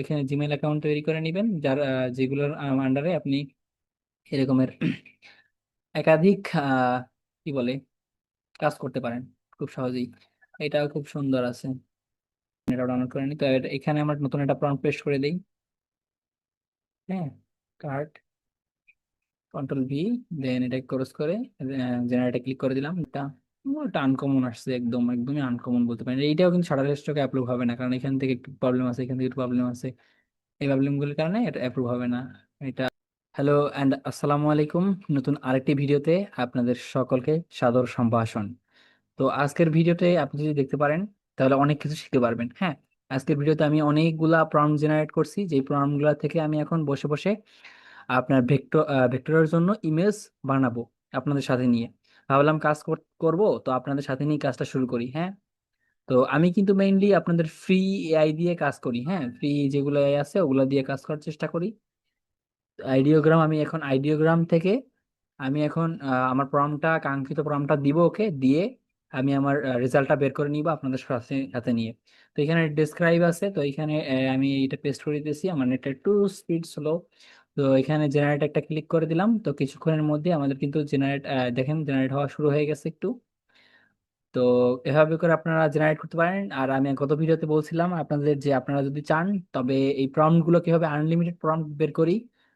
এখানে Gmail account তৈরি করে নেবেন। যার যেগুলোর আন্ডারে আপনি এরকমের একাধিক কি বলে, কাজ করতে পারেন খুব সহজেই। এটাও খুব সুন্দর আছে। এটা ডাউনলোড করে নিই। তো এখানে আমরা নতুন একটা প্রম্পট পেস্ট করে দিই। হ্যাঁ কার্ড কন্ট্রোল ভি দেন এটা ক্রস করে জেনারেটে ক্লিক করে দিলাম। এটা এটা আনকমন আসছে একদম, একদমই আনকমন বলতে পারেন। এইটাও কিন্তু সারা স্টকে অ্যাপ্রুভ হবে না, কারণ এখান থেকে একটু প্রবলেম আছে, এখান থেকে একটু প্রবলেম আছে। এই প্রবলেমগুলির কারণে এটা অ্যাপ্রুভ হবে না। এটা হ্যালো অ্যান্ড আসসালামু আলাইকুম। নতুন আরেকটি ভিডিওতে আপনাদের সকলকে সাদর সম্ভাষণ। তো আজকের ভিডিওতে আপনি যদি দেখতে পারেন, তাহলে অনেক কিছু শিখতে পারবেন। হ্যাঁ আজকের ভিডিওতে আমি অনেকগুলা প্রম্পট জেনারেট করছি। যেই প্রম্পটগুলো থেকে আমি এখন বসে বসে আপনার ভেক্টর ভেক্টরের জন্য ইমেজ বানাবো আপনাদের সাথে নিয়ে। ভাবলাম কাজ কর- করব, তো আপনাদের সাথে নিয়ে কাজটা শুরু করি হ্যাঁ? তো আমি কিন্তু মেইনলি আপনাদের ফ্রি এআই দিয়ে কাজ করি হ্যাঁ? ফ্রি যেগুলো এআই আছে, ওগুলো দিয়ে কাজ করার চেষ্টা করি। আইডিওগ্রাম আমি এখন আইডিওগ্রাম থেকে আমি এখন আমার প্রম্পটটা কাঙ্ক্ষিত প্রম্পটটা দিব ওকে, দিয়ে আমি আমার রেজাল্টটা বের করে নিব আপনাদের সাথে সাথে নিয়ে। তো এখানে ডেসক্রাইব আছে, তো এখানে আমি এটা পেস্ট করে দিতেছি, আমার নেটটা একটু স্পিড স্লো তো এখানে জেনারেট একটা ক্লিক করে দিলাম। তো কিছুক্ষণের মধ্যে আমাদের কিন্তু জেনারেট দেখেন জেনারেট হওয়া শুরু হয়ে গেছে একটু। তো এভাবে করে আপনারা জেনারেট করতে পারেন। আর আমি গত ভিডিওতে বলছিলাম আপনাদের যে আপনারা যদি চান, তবে এই প্রম্পটগুলো কীভাবে আনলিমিটেড প্রম্পট বের করি,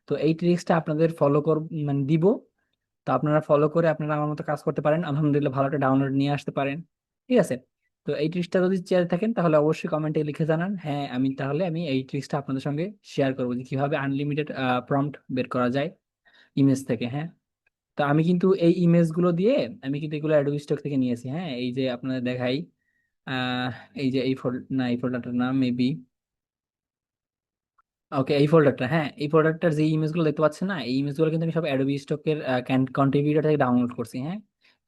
তো এই ট্রিক্সটা আপনাদের ফলো কর মানে দিব। তো আপনারা ফলো করে আপনারা আমার মতো কাজ করতে পারেন। আলহামদুলিল্লাহ ভালো একটা ডাউনলোড নিয়ে আসতে পারেন। ঠিক আছে? তো এই ট্রিক্সটা যদি চেয়ে থাকেন, তাহলে অবশ্যই কমেন্টে লিখে জানান। হ্যাঁ আমি তাহলে আমি এই ট্রিক্সটা আপনাদের সঙ্গে শেয়ার করব যে কীভাবে আনলিমিটেড প্রম্পট বের করা যায় ইমেজ থেকে হ্যাঁ? তো আমি কিন্তু এই ইমেজগুলো দিয়ে আমি কিন্তু এগুলো অ্যাডোবি স্টক থেকে নিয়েছি হ্যাঁ? এই যে আপনাদের দেখাই এই যে এই ফোল্ড না, এই ফোল্ডারটার নাম মেবি ওকে এই ফোল্ডারটা হ্যাঁ? এই ফোল্ডারটার যে ইমেজগুলো দেখতে পাচ্ছেন না, এই ইমেজগুলো কিন্তু আমি সব অ্যাডোবি স্টকের কন্ট্রিবিউটার থেকে ডাউনলোড করছি হ্যাঁ?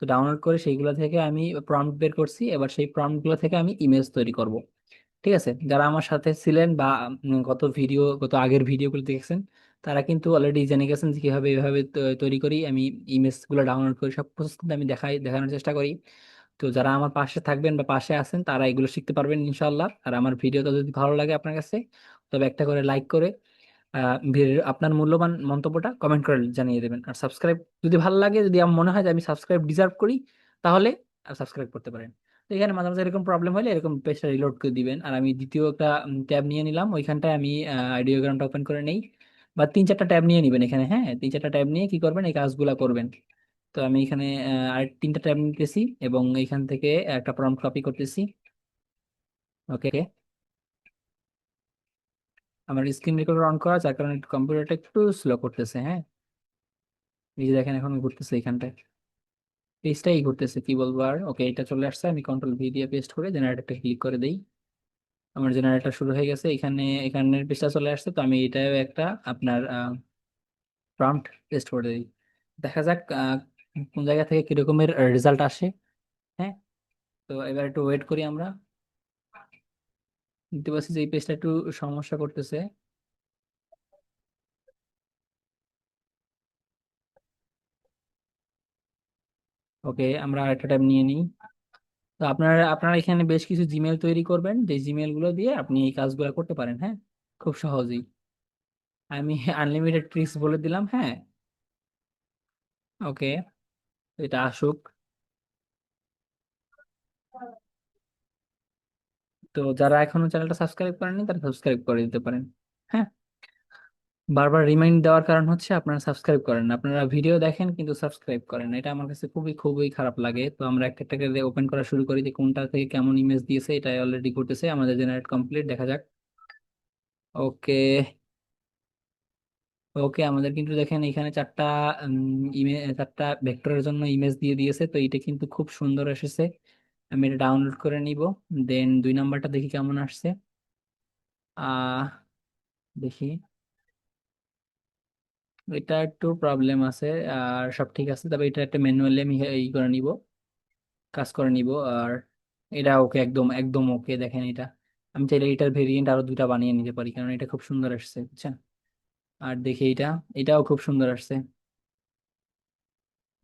তো ডাউনলোড করে সেইগুলো থেকে আমি প্রম্পট বের করছি, এবার সেই প্রম্পটগুলো থেকে আমি ইমেজ তৈরি করব। ঠিক আছে? যারা আমার সাথে ছিলেন বা গত ভিডিও গত আগের ভিডিওগুলো দেখেছেন, তারা কিন্তু অলরেডি জেনে গেছেন যে কীভাবে এভাবে তৈরি করি। আমি ইমেজগুলো ডাউনলোড করি সব প্রসেস কিন্তু আমি দেখাই, দেখানোর চেষ্টা করি। তো যারা আমার পাশে থাকবেন বা পাশে আছেন, তারা এগুলো শিখতে পারবেন ইনশাল্লাহ আর আমার ভিডিওটা যদি ভালো লাগে আপনার কাছে, তবে একটা করে লাইক করে আপনার মূল্যবান মন্তব্যটা কমেন্ট করে জানিয়ে দেবেন। আর সাবস্ক্রাইব যদি ভালো লাগে, যদি আমার মনে হয় যে আমি সাবস্ক্রাইব ডিজার্ভ করি, তাহলে সাবস্ক্রাইব করতে পারেন। তো এখানে মাঝে মাঝে এরকম প্রবলেম হলে এরকম পেজটা রিলোড করে দিবেন। আর আমি দ্বিতীয় একটা ট্যাব নিয়ে নিলাম। ওইখানটায় আমি আইডিওগ্রামটা ওপেন করে নেই। বা তিন চারটা ট্যাব নিয়ে নেবেন এখানে হ্যাঁ? তিন চারটা ট্যাব নিয়ে কি করবেন? এই কাজগুলা করবেন। তো আমি এখানে আর তিনটা ট্যাব নিতেছি এবং এখান থেকে একটা প্রম্পট কপি করতেছি। ওকে আমার স্ক্রিন রেকর্ডার অন করা, যার কারণে কম্পিউটারটা একটু স্লো করতেছে হ্যাঁ? এই যে দেখেন, এখন ঘুরতেছে এখানটায় পেজটাই ঘুরতেছে, কি বলব আর? ওকে এটা চলে আসছে, আমি কন্ট্রোল ভি দিয়ে পেস্ট করে জেনারেটরটা ক্লিক করে দেই। আমার জেনারেটর শুরু হয়ে গেছে, এখানে এখানের পেজটা চলে আসছে, তো আমি এটাও একটা আপনার প্রম্পট পেস্ট করে দিই। দেখা যাক কোন জায়গা থেকে কিরকমের রেজাল্ট আসে হ্যাঁ? তো এবার একটু ওয়েট করি আমরা। দেখতে পাচ্ছি যে এই পেজটা একটু সমস্যা করতেছে। ওকে, আমরা আরেকটা ট্যাব নিয়ে নিই। তো আপনারা আপনারা এখানে বেশ কিছু জিমেল তৈরি করবেন, যে জিমেলগুলো দিয়ে আপনি এই কাজগুলো করতে পারেন হ্যাঁ? খুব সহজেই। আমি আনলিমিটেড ট্রিক্স বলে দিলাম হ্যাঁ? ওকে এটা আসুক। তো যারা এখনও চ্যানেলটা সাবস্ক্রাইব করেননি, তারা সাবস্ক্রাইব করে দিতে পারেন। হ্যাঁ? বারবার রিমাইন্ড দেওয়ার কারণ হচ্ছে আপনারা সাবস্ক্রাইব করেন। আপনারা ভিডিও দেখেন কিন্তু সাবস্ক্রাইব করেন। এটা আমার কাছে খুবই খুবই খারাপ লাগে। তো আমরা একটা একটা করে ওপেন করা শুরু করি যে কোনটা থেকে কেমন ইমেজ দিয়েছে এটা অলরেডি ঘটেছে আমাদের জেনারেট কমপ্লিট দেখা যাক। ওকে। ওকে, আমাদের কিন্তু দেখেন এখানে চারটা ইমেজ চারটা ভেক্টরের জন্য ইমেজ দিয়ে দিয়েছে। তো এটা কিন্তু খুব সুন্দর এসেছে। আমি এটা ডাউনলোড করে নিব দেন দুই নাম্বারটা দেখি কেমন আসছে। দেখি। এটা একটু প্রবলেম আছে, আর সব ঠিক আছে, তবে এটা একটা ম্যানুয়ালি আমি ই করে নিব, কাজ করে নিব, আর এটা ওকে একদম একদম ওকে দেখেন এটা। আমি চাইলে এটার ভেরিয়েন্ট আরও দুটা বানিয়ে নিতে পারি, কারণ এটা খুব সুন্দর আসছে, বুঝছেন? আর দেখি এটা, এটাও খুব সুন্দর আসছে।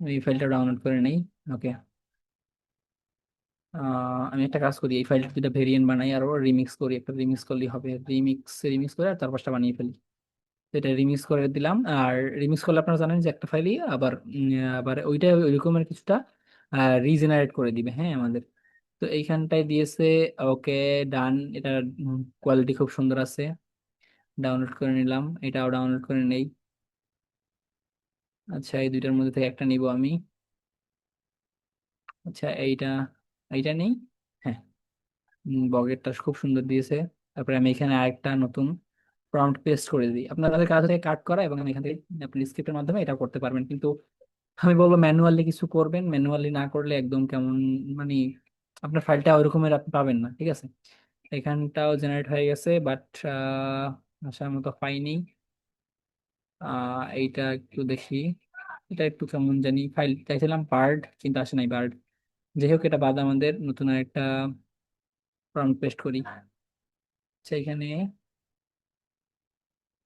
এই ফাইলটা ডাউনলোড করে নেই ওকে আমি একটা কাজ করি, এই ফাইলটা দুটা ভেরিয়েন্ট বানাই আর রিমিক্স করি, একটা রিমিক্স করলেই হবে। রিমিক্স রিমিক্স করে আর তার পাশটা বানিয়ে ফেলি। এটা রিমিক্স করে দিলাম আর রিমিক্স করলে আপনারা জানেন যে একটা ফাইলই আবার আবার ওইটা ওই রকমের কিছুটা রিজেনারেট করে দিবে হ্যাঁ আমাদের। তো এইখানটায় দিয়েছে, ওকে ডান এটা কোয়ালিটি খুব সুন্দর আছে। ডাউনলোড করে নিলাম, এটাও ডাউনলোড করে নেই। আচ্ছা এই দুইটার মধ্যে থেকে একটা নিব আমি। আচ্ছা এইটা এইটা নেই? হ্যাঁ। বগেরটা খুব সুন্দর দিয়েছে। তারপরে আমি এখানে আরেকটা নতুন প্রম্পট পেস্ট করে দিই। আপনাদের কাছ থেকে কাট করা এবং এখান থেকে আপনি স্ক্রিপ্টের মাধ্যমে এটা করতে পারবেন। কিন্তু আমি বলব ম্যানুয়ালি কিছু করবেন। ম্যানুয়ালি না করলে একদম কেমন মানে আপনার ফাইলটা ওইরকমের আপনি পাবেন না, ঠিক আছে? এখানটাও জেনারেট হয়ে গেছে বাট আসার মতো পাইনি এইটা একটু দেখি। এটা একটু কেমন জানি ফাইল চাইছিলাম বার্ড কিন্তু আসে নাই বার্ড যাই হোক, এটা বাদ আমাদের নতুন একটা প্রম্পট পেস্ট করি। এখানে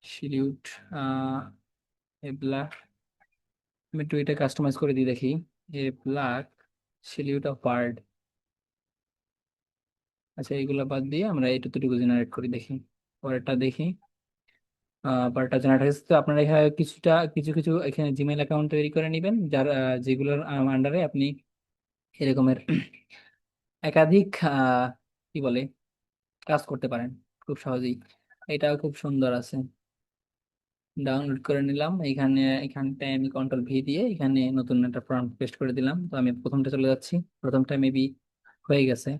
সিলিউট আহ এবলা আমি একটু এটা কাস্টমাইজ করে দিই দেখি। A black silhouette of bird আচ্ছা এইগুলো বাদ দিয়ে আমরা এইটুকু জেনারেট করি, দেখি। পরেরটা দেখি। পরেরটা জেনারেট হয়েছে। তো আপনারা এখানে কিছুটা, কিছু কিছু এখানে জিমেল অ্যাকাউন্ট তৈরি করে নেবেন। যার, যেগুলোর আন্ডারে আপনি এরকমের একাধিক কি বলে, কাজ করতে পারেন খুব সহজেই। এটাও খুব সুন্দর আছে। ডাউনলোড করে নিলাম। এখানে, এখানটায় আমি কন্ট্রোল ভি দিয়ে এখানে নতুন একটা প্রম্পট পেস্ট করে দিলাম। তো আমি প্রথমটা চলে যাচ্ছি। প্রথমটা মেবি হয়ে গেছে।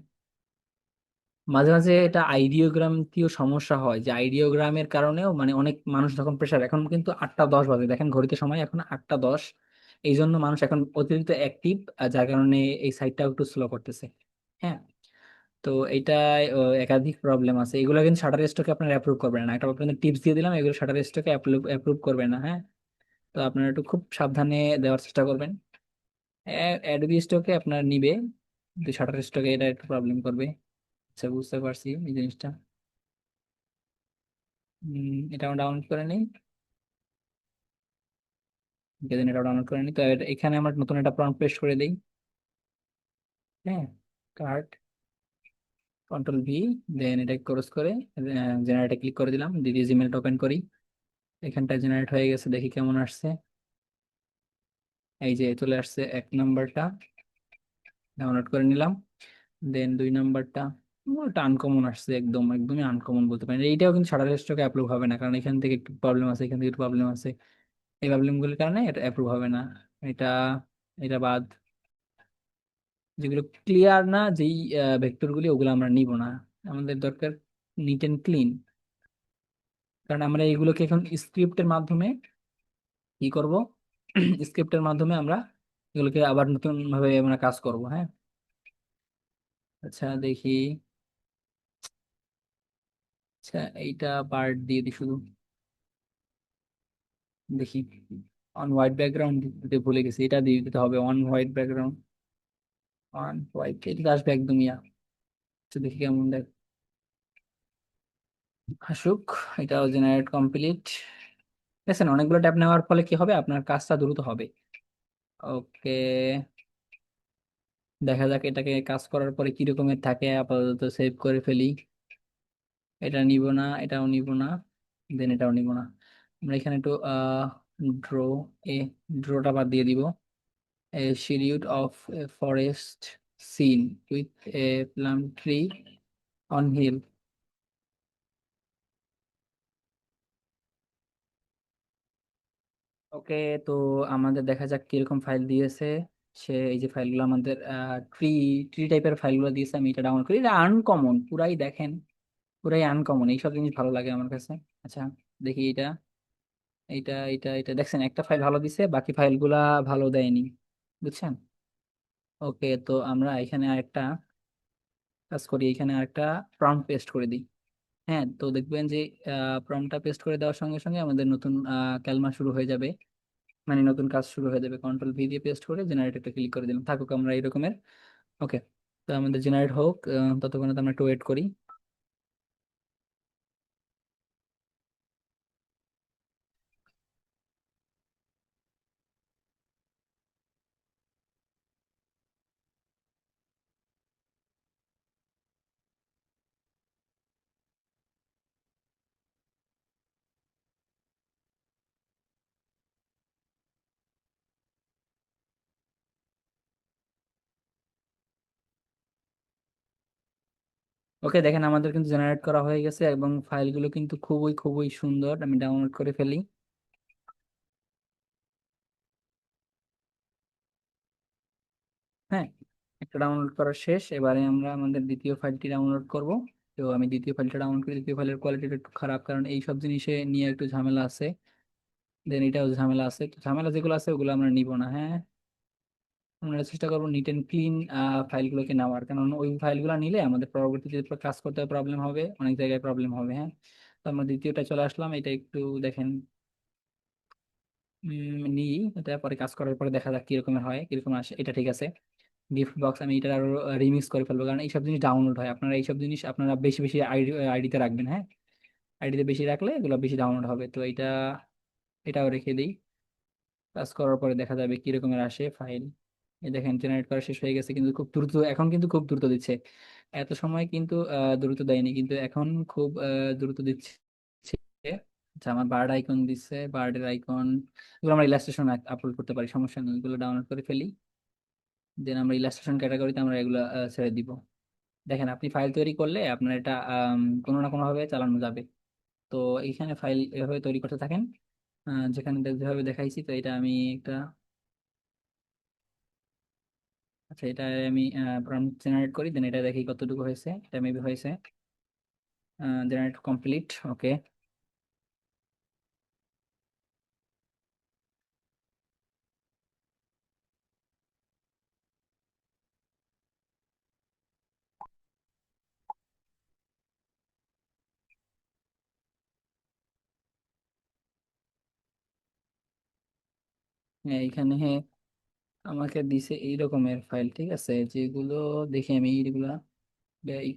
মাঝে মাঝে এটা আইডিওগ্রাম আইডিওগ্রামটিও সমস্যা হয় যে আইডিওগ্রামের কারণেও মানে অনেক মানুষ যখন প্রেশার এখন কিন্তু আটটা দশ বাজে। দেখেন ঘড়িতে সময়, এখন আটটা দশ। এই জন্য মানুষ এখন অতিরিক্ত অ্যাক্টিভ যার কারণে এই সাইটটাও একটু স্লো করতেছে হ্যাঁ? তো এইটা একাধিক প্রবলেম আছে। এগুলো কিন্তু শাটার স্টকে আপনারা অ্যাপ্রুভ করবেন না। একটা আপনাদের টিপস দিয়ে দিলাম, এগুলো শাটার স্টকে অ্যাপ্রুভ করবেন না হ্যাঁ? তো আপনারা একটু খুব সাবধানে দেওয়ার চেষ্টা করবেন। অ্যাডবি স্টকে আপনার নিবে শাটার স্টকে এটা একটু প্রবলেম করবে। আচ্ছা বুঝতে পারছি এই জিনিসটা। এটা ডাউনলোড করে নিই যেদিন এটা ডাউনলোড করে নিই। তো এখানে আমরা নতুন একটা প্রম্পট পেস্ট করে দিই। হ্যাঁ কার্ড কন্ট্রোল ভি দেন এটা ক্রস করে জেনারেটে ক্লিক করে দিলাম। দিয়ে জিমেলটা ওপেন করি। এখানটা জেনারেট হয়ে গেছে, দেখি কেমন আসছে। এই যে চলে আসছে এক নাম্বারটা ডাউনলোড করে নিলাম। দেন দুই নাম্বারটা ওটা আনকমন আসছে একদম, একদমই আনকমন বলতে পারেন। এইটাও কিন্তু শাটার স্টকে অ্যাপ্রুভ হবে না, কারণ এখান থেকে একটু প্রবলেম আছে, এখান থেকে একটু প্রবলেম আছে। এই প্রবলেমগুলোর কারণে এটা অ্যাপ্রুভ হবে না। এটা এটা বাদ। যেগুলো ক্লিয়ার না, যেই ভেক্টরগুলি ওগুলো আমরা নিব না। আমাদের দরকার নিট এন্ড ক্লিন কারণ আমরা এগুলোকে এখন স্ক্রিপ্টের মাধ্যমে কি করব? স্ক্রিপ্টের মাধ্যমে আমরা এগুলোকে আবার নতুন ভাবে আমরা কাজ করব হ্যাঁ? আচ্ছা দেখি। আচ্ছা এইটা পার্ট দিয়ে দিই শুধু। দেখি অন হোয়াইট ব্যাকগ্রাউন্ড দিতে ভুলে গেছি, এটা দিয়ে দিতে হবে on white background on white এটা আসবে একদমই আচ্ছা দেখি কেমন দেখ, আসুক, এটাও জেনারেট কমপ্লিট দেখছেন, অনেকগুলো ট্যাব নেওয়ার ফলে কি হবে, আপনার কাজটা দ্রুত হবে, ওকে, দেখা যাক এটাকে কাজ করার পরে কি রকমের থাকে, আপাতত সেভ করে ফেলি, এটা নিব না, এটাও নিব না দেন এটাও নিব না আমরা এখানে একটু ড্র এ ড্রটা বাদ দিয়ে দিব। A silhouette of a forest scene with a plum tree on hill. ওকে তো আমাদের দেখা যাক কীরকম ফাইল দিয়েছে। সে, এই যে ফাইলগুলো আমাদের ট্রি ট্রি টাইপের ফাইলগুলো দিয়েছে, আমি এটা ডাউনলোড করি। এটা আনকমন পুরাই দেখেন, পুরাই আনকমন এইসব জিনিস ভালো লাগে আমার কাছে। আচ্ছা দেখি এটা। এইটা এটা এটা দেখছেন, একটা ফাইল ভালো দিছে, বাকি ফাইলগুলা ভালো দেয়নি, বুঝছেন? ওকে, তো আমরা এখানে আরেকটা কাজ করি, এখানে আরেকটা প্রম্পট পেস্ট করে দিই। হ্যাঁ তো দেখবেন যে প্রম্পটটা পেস্ট করে দেওয়ার সঙ্গে সঙ্গে আমাদের নতুন ক্যালমা শুরু হয়ে যাবে। মানে নতুন কাজ শুরু হয়ে যাবে কন্ট্রোল ভি দিয়ে পেস্ট করে জেনারেটরটা ক্লিক করে দিলাম। থাকুক আমরা এই রকমের। ওকে, তো আমাদের জেনারেট হোক ততক্ষণে তো আমরা একটু ওয়েট করি। ওকে, দেখেন আমাদের কিন্তু জেনারেট করা হয়ে গেছে এবং ফাইলগুলো কিন্তু খুবই খুবই সুন্দর। আমি ডাউনলোড করে ফেলি। হ্যাঁ একটা ডাউনলোড করা শেষ। এবারে আমরা আমাদের দ্বিতীয় ফাইলটি ডাউনলোড করব। তো আমি দ্বিতীয় ফাইলটা ডাউনলোড করি। দ্বিতীয় ফাইলের কোয়ালিটিটা একটু খারাপ কারণ এই সব জিনিসে নিয়ে একটু ঝামেলা আছে। দেন এটাও ঝামেলা আছে। তো ঝামেলা যেগুলো আছে ওগুলো আমরা নিব না হ্যাঁ? আমরা চেষ্টা করব নিট অ্যান্ড ক্লিন ফাইলগুলোকে নেওয়ার। কারণ ওই ফাইলগুলো নিলে আমাদের পরবর্তীতে কাজ করতে প্রবলেম হবে, অনেক জায়গায় প্রবলেম হবে হ্যাঁ? তো আমরা দ্বিতীয়টা চলে আসলাম, এটা একটু দেখেন। নিই, এটা পরে কাজ করার পরে দেখা যাক কিরকমের হয়, কীরকম আসে, এটা ঠিক আছে। গিফট বক্স আমি এটা আরও রিমিক্স করে ফেলব, কারণ এইসব জিনিস ডাউনলোড হয়। আপনারা এইসব জিনিস আপনারা বেশি বেশি আইডি আইডিতে রাখবেন হ্যাঁ? আইডিতে বেশি রাখলে এগুলো বেশি ডাউনলোড হবে। তো এটা, এটাও রেখে দিই। কাজ করার পরে দেখা যাবে কি রকমের আসে ফাইল। দেখেন জেনারেট করা শেষ হয়ে গেছে, কিন্তু খুব দ্রুত, এখন কিন্তু খুব দ্রুত দিচ্ছে। এত সময় কিন্তু দ্রুত দেয়নি, কিন্তু এখন খুব দ্রুত দিচ্ছে। আচ্ছা আমার বার্ড আইকন দিচ্ছে বার্ডের আইকন এগুলো আমরা ইলাস্ট্রেশন আপলোড করতে পারি, সমস্যা নেই, এগুলো ডাউনলোড করে ফেলি। দেন আমরা ইলাস্ট্রেশন ক্যাটাগরিতে আমরা এগুলো ছেড়ে দিব। দেখেন, আপনি ফাইল তৈরি করলে আপনার এটা কোনো না কোনো ভাবে চালানো যাবে। তো এইখানে ফাইল এভাবে তৈরি করতে থাকেন যেখানে যেভাবে দেখাইছি, তো এটা আমি একটা আচ্ছা এটা আমি প্রম্পট জেনারেট করি দেন এটা দেখি কতটুকু হয়েছে, এটা মেবি হয়েছে জেনারেট কমপ্লিট ওকে এইখানে আমাকে দিছে এই রকমের ফাইল ঠিক আছে? যেগুলো দেখি আমি এইগুলা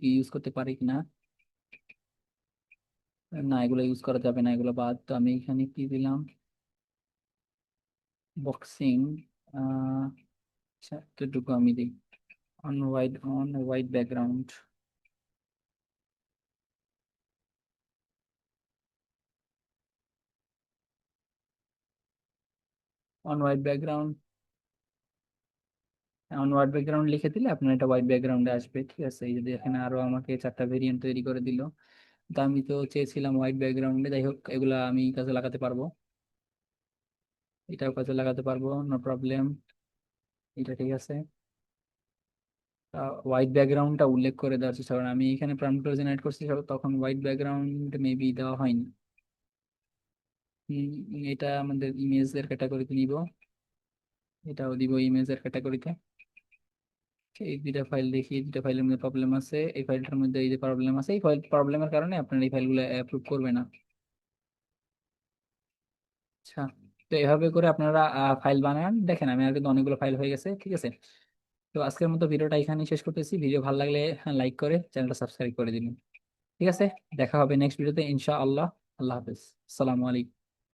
ইউজ করতে পারি কিনা। না, এগুলো ইউজ করা যাবে না, এগুলো বাদ। তো আমি এখানে কি দিলাম? বক্সিং আচ্ছা এতটুকু আমি দিই। On white on white background on white background on white background লিখে দিলে আপনার এটা হোয়াইট ব্যাকগ্রাউন্ডে আসবে, ঠিক আছে? এই যদি এখানে আরও আমাকে চারটা ভেরিয়েন্ট তৈরি করে দিল। তো আমি তো চেয়েছিলাম হোয়াইট ব্যাকগ্রাউন্ডে যাই হোক, এগুলা আমি কাজে লাগাতে পারব। এটাও কাজে লাগাতে পারব নো প্রবলেম এটা ঠিক আছে। হোয়াইট ব্যাকগ্রাউন্ডটা উল্লেখ করে দেওয়ার চেষ্টা করেন। আমি এখানে প্রম্পট জেনারেট করছি তখন হোয়াইট ব্যাকগ্রাউন্ড মেবি দেওয়া হয়নি। এটা আমাদের ইমেজের ক্যাটাগরিতে নিব। এটাও দিব ইমেজের ক্যাটাগরিতে এই দুইটা ফাইল দেখি দুইটা ফাইলের মধ্যে প্রবলেম আছে, এই ফাইলটার মধ্যে এই যে প্রবলেম আছে, এই ফাইল প্রবলেমের কারণে আপনার এই ফাইলগুলো অ্যাপ্রুভ করবে না। আচ্ছা তো এভাবে করে আপনারা ফাইল বানান। দেখেন আমি আর কিন্তু অনেকগুলো ফাইল হয়ে গেছে, ঠিক আছে? তো আজকের মতো ভিডিওটা এখানেই শেষ করতেছি। ভিডিও ভালো লাগলে লাইক করে, চ্যানেলটা সাবস্ক্রাইব করে দিন ঠিক আছে? দেখা হবে নেক্সট ভিডিওতে ইনশাআল্লাহ। আল্লাহ হাফেজ। আসসালামু আলাইকুম।